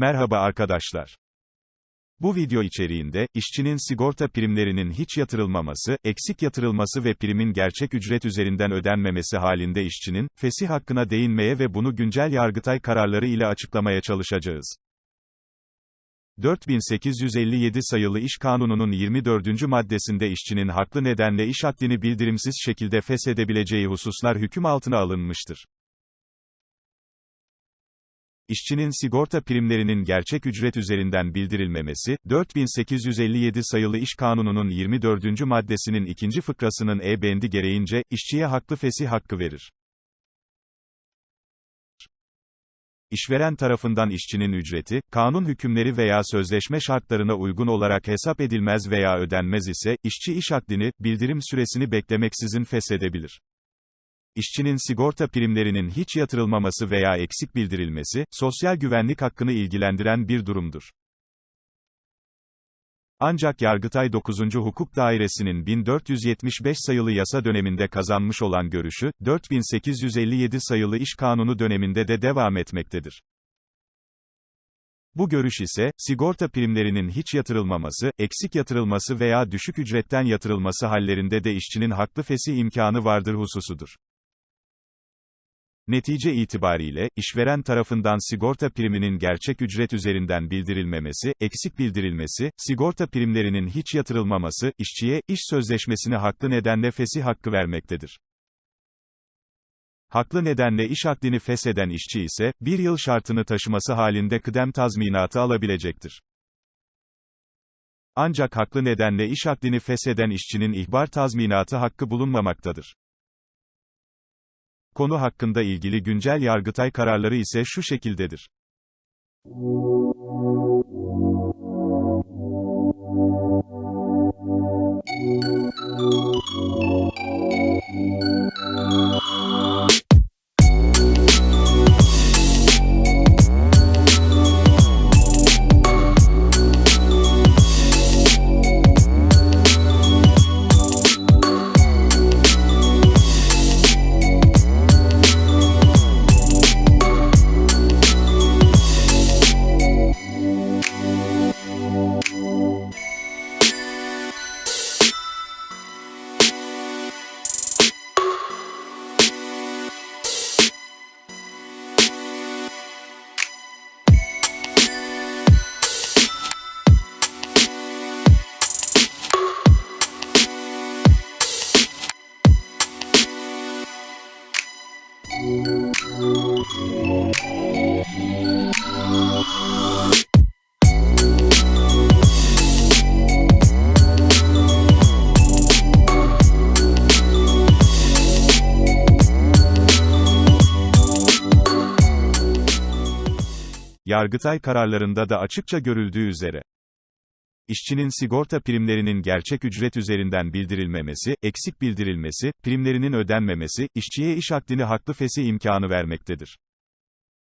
Merhaba arkadaşlar. Bu video içeriğinde, işçinin sigorta primlerinin hiç yatırılmaması, eksik yatırılması ve primin gerçek ücret üzerinden ödenmemesi halinde işçinin, fesih hakkına değinmeye ve bunu güncel Yargıtay kararları ile açıklamaya çalışacağız. 4857 sayılı İş Kanunu'nun 24. maddesinde işçinin haklı nedenle iş akdini bildirimsiz şekilde feshedebileceği hususlar hüküm altına alınmıştır. İşçinin sigorta primlerinin gerçek ücret üzerinden bildirilmemesi, 4857 sayılı İş Kanunu'nun 24. maddesinin ikinci fıkrasının E bendi gereğince, işçiye haklı fesih hakkı verir. İşveren tarafından işçinin ücreti, kanun hükümleri veya sözleşme şartlarına uygun olarak hesap edilmez veya ödenmez ise, işçi iş akdini, bildirim süresini beklemeksizin feshedebilir. İşçinin sigorta primlerinin hiç yatırılmaması veya eksik bildirilmesi, sosyal güvenlik hakkını ilgilendiren bir durumdur. Ancak Yargıtay 9. Hukuk Dairesi'nin 1475 sayılı yasa döneminde kazanmış olan görüşü, 4857 sayılı İş Kanunu döneminde de devam etmektedir. Bu görüş ise, sigorta primlerinin hiç yatırılmaması, eksik yatırılması veya düşük ücretten yatırılması hallerinde de işçinin haklı fesih imkanı vardır hususudur. Netice itibariyle, işveren tarafından sigorta priminin gerçek ücret üzerinden bildirilmemesi, eksik bildirilmesi, sigorta primlerinin hiç yatırılmaması, işçiye, iş sözleşmesine haklı nedenle fesih hakkı vermektedir. Haklı nedenle iş akdini fesheden işçi ise, bir yıl şartını taşıması halinde kıdem tazminatı alabilecektir. Ancak haklı nedenle iş akdini fesheden işçinin ihbar tazminatı hakkı bulunmamaktadır. Konu hakkında ilgili güncel Yargıtay kararları ise şu şekildedir. Yargıtay kararlarında da açıkça görüldüğü üzere, İşçinin sigorta primlerinin gerçek ücret üzerinden bildirilmemesi, eksik bildirilmesi, primlerinin ödenmemesi, işçiye iş akdini haklı fesih imkanı vermektedir.